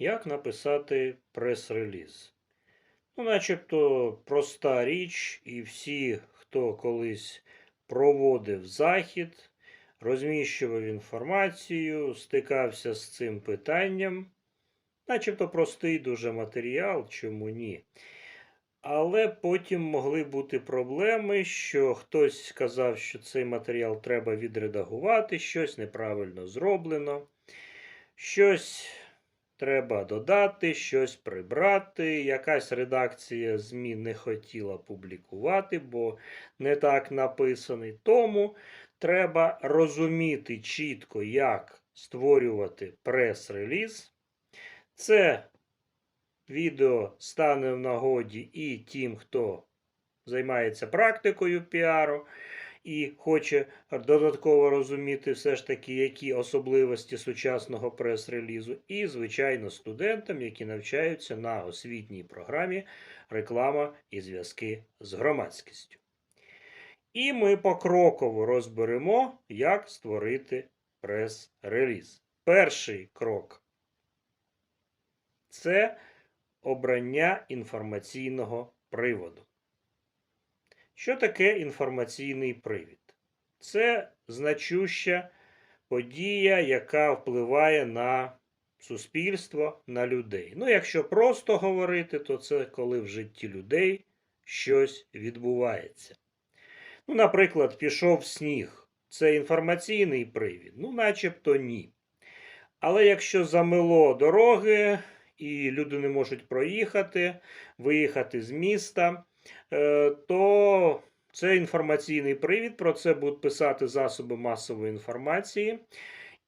Як написати прес-реліз? Ну, начебто проста річ, і всі, хто колись проводив захід, розміщував інформацію, стикався з цим питанням, начебто простий дуже матеріал, чому ні. Але потім могли бути проблеми, що хтось сказав, що цей матеріал треба відредагувати, щось неправильно зроблено, щось треба додати, щось прибрати. Якась редакція ЗМІ не хотіла публікувати, бо не так написаний. Тому треба розуміти чітко, як створювати прес-реліз. Це відео стане в нагоді і тим, хто займається практикою піару і хоче додатково розуміти все ж таки, які особливості сучасного прес-релізу, і, звичайно, студентам, які навчаються на освітній програмі реклама і зв'язки з громадськістю. І ми покроково розберемо, як створити прес-реліз. Перший крок це обрання інформаційного приводу. Що таке інформаційний привід? Це значуща подія, яка впливає на суспільство, на людей. Ну, якщо просто говорити, то це коли в житті людей щось відбувається. Ну, наприклад, пішов сніг. Це інформаційний привід? Ну, начебто ні. Але якщо замило дороги, і люди не можуть проїхати, виїхати з міста, то це інформаційний привід. Про це будуть писати засоби масової інформації.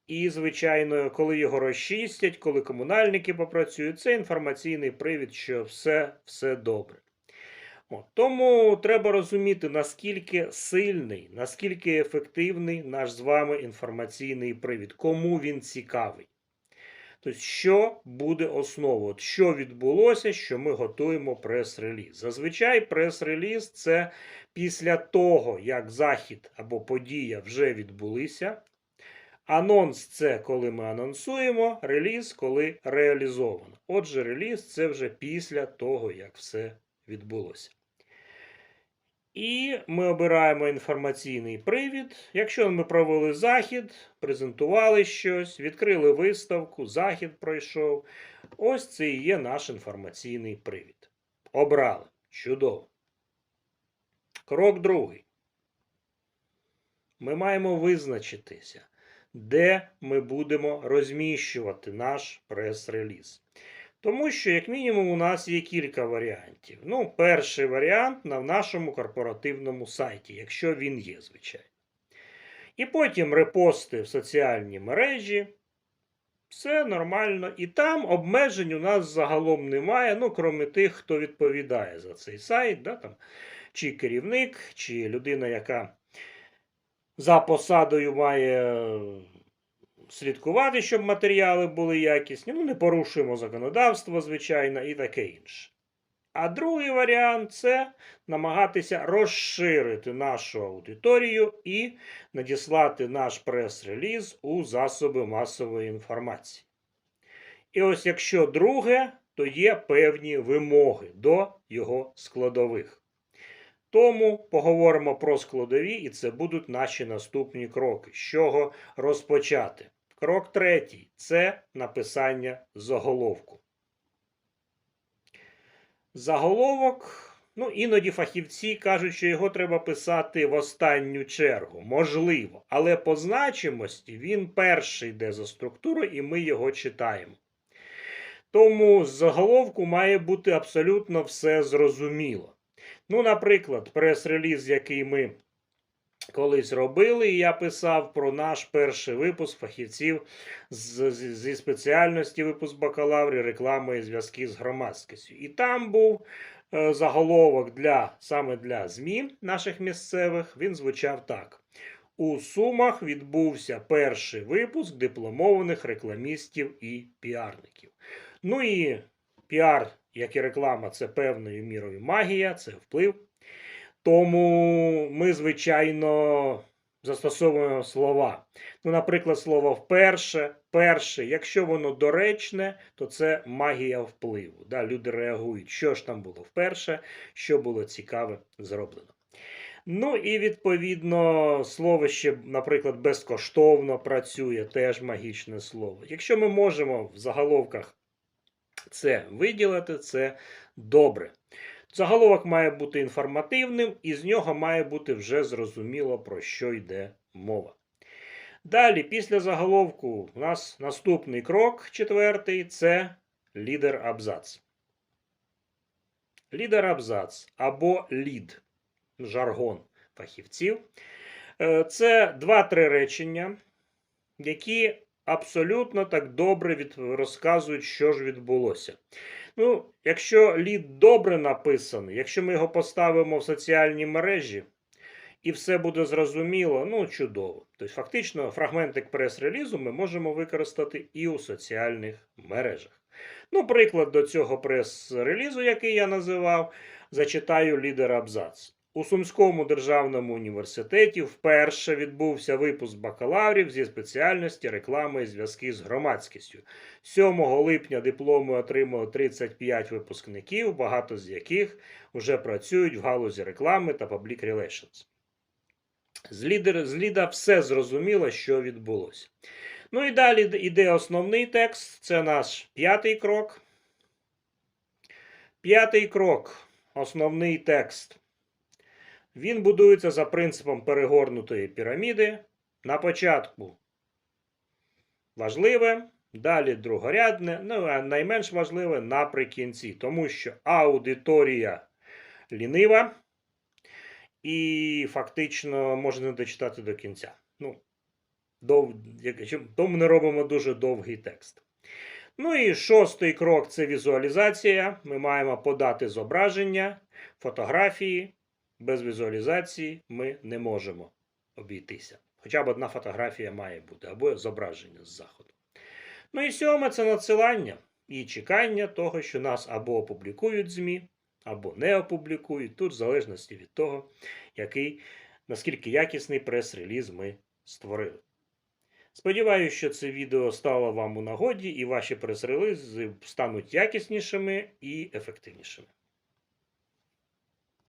І, звичайно, коли його розчистять, коли комунальники попрацюють, це інформаційний привід, що все, все добре. От. Тому треба розуміти, наскільки сильний, наскільки ефективний наш з вами інформаційний привід, кому він цікавий. Тобто, що буде основою? Що відбулося, що ми готуємо прес-реліз? Зазвичай прес-реліз це після того, як захід або подія вже відбулися. Анонс це коли ми анонсуємо, реліз, коли реалізовано. Отже, реліз це вже після того, як все відбулося. І ми обираємо інформаційний привід. Якщо ми провели захід, презентували щось, відкрили виставку, захід пройшов. Ось це і є наш інформаційний привід. Обрали. Чудово. Крок другий. Ми маємо визначитися, де ми будемо розміщувати наш прес-реліз. Тому що, як мінімум, у нас є кілька варіантів. Ну, перший варіант на нашому корпоративному сайті, якщо він є, звичайно. І потім репости в соціальні мережі. Все нормально. І там обмежень у нас загалом немає, ну, крім тих, хто відповідає за цей сайт, да, там, чи керівник, чи людина, яка за посадою має слідкувати, щоб матеріали були якісні. Ну, не порушуємо законодавство, звичайно, і таке інше. А другий варіант це намагатися розширити нашу аудиторію і надіслати наш прес-реліз у засоби масової інформації. І ось якщо друге, то є певні вимоги до його складових. Тому поговоримо про складові, і це будуть наші наступні кроки. З чого розпочати? Крок третій це написання заголовку. Заголовок, ну, іноді фахівці кажуть, що його треба писати в останню чергу. Можливо, але по значимості він перший йде за структурою, і ми його читаємо. Тому з заголовку має бути абсолютно все зрозуміло. Ну, наприклад, прес-реліз, який ми колись робили, і я писав про наш перший випуск фахівців з, з, зі спеціальності випуск бакалаврі, реклами і зв'язки з громадськістю. І там був е, заголовок для саме для ЗМІ наших місцевих. Він звучав так. У Сумах відбувся перший випуск дипломованих рекламістів і піарників. Ну і піар, як і реклама, це певною мірою магія, це вплив. Тому ми, звичайно, застосовуємо слова. Ну, наприклад, слово вперше, перше. Якщо воно доречне, то це магія впливу. Да? Люди реагують, що ж там було вперше, що було цікаве зроблено. Ну і відповідно слово ще, наприклад, безкоштовно працює, теж магічне слово. Якщо ми можемо в заголовках це виділити, це добре. Заголовок має бути інформативним, і з нього має бути вже зрозуміло, про що йде мова. Далі, після заголовку, у нас наступний крок, четвертий це лідер абзац. Лідер абзац або лід, жаргон фахівців. Е, Це два-три речення, які абсолютно так добре від... розказують, що ж відбулося. Ну, якщо лід добре написаний, якщо ми його поставимо в соціальні мережі, і все буде зрозуміло, ну чудово. Тобто, фактично, фрагментик прес-релізу ми можемо використати і у соціальних мережах. Ну, приклад до цього прес-релізу, який я називав, зачитаю лідер абзац. У Сумському державному університеті вперше відбувся випуск бакалаврів зі спеціальності реклами і зв'язки з громадськістю. 7 липня дипломи отримали 35 випускників, багато з яких вже працюють в галузі реклами та public relations. З, лідер, з ліда все зрозуміло, що відбулося. Ну і далі йде основний текст, це наш п'ятий крок. П'ятий крок, основний текст. Він будується за принципом перегорнутої піраміди. На початку важливе, далі другорядне, ну а найменш важливе наприкінці, тому що аудиторія лінива і фактично можна не дочитати до кінця. Ну, дов... Тому ми робимо дуже довгий текст. Ну і шостий крок це візуалізація. Ми маємо подати зображення, фотографії. Без візуалізації ми не можемо обійтися. Хоча б одна фотографія має бути, або зображення з заходу. Ну і сьоме це надсилання і чекання того, що нас або опублікують ЗМІ, або не опублікують. Тут в залежності від того, який, наскільки якісний прес-реліз ми створили. Сподіваюся, що це відео стало вам у нагоді і ваші прес-релізи стануть якіснішими і ефективнішими.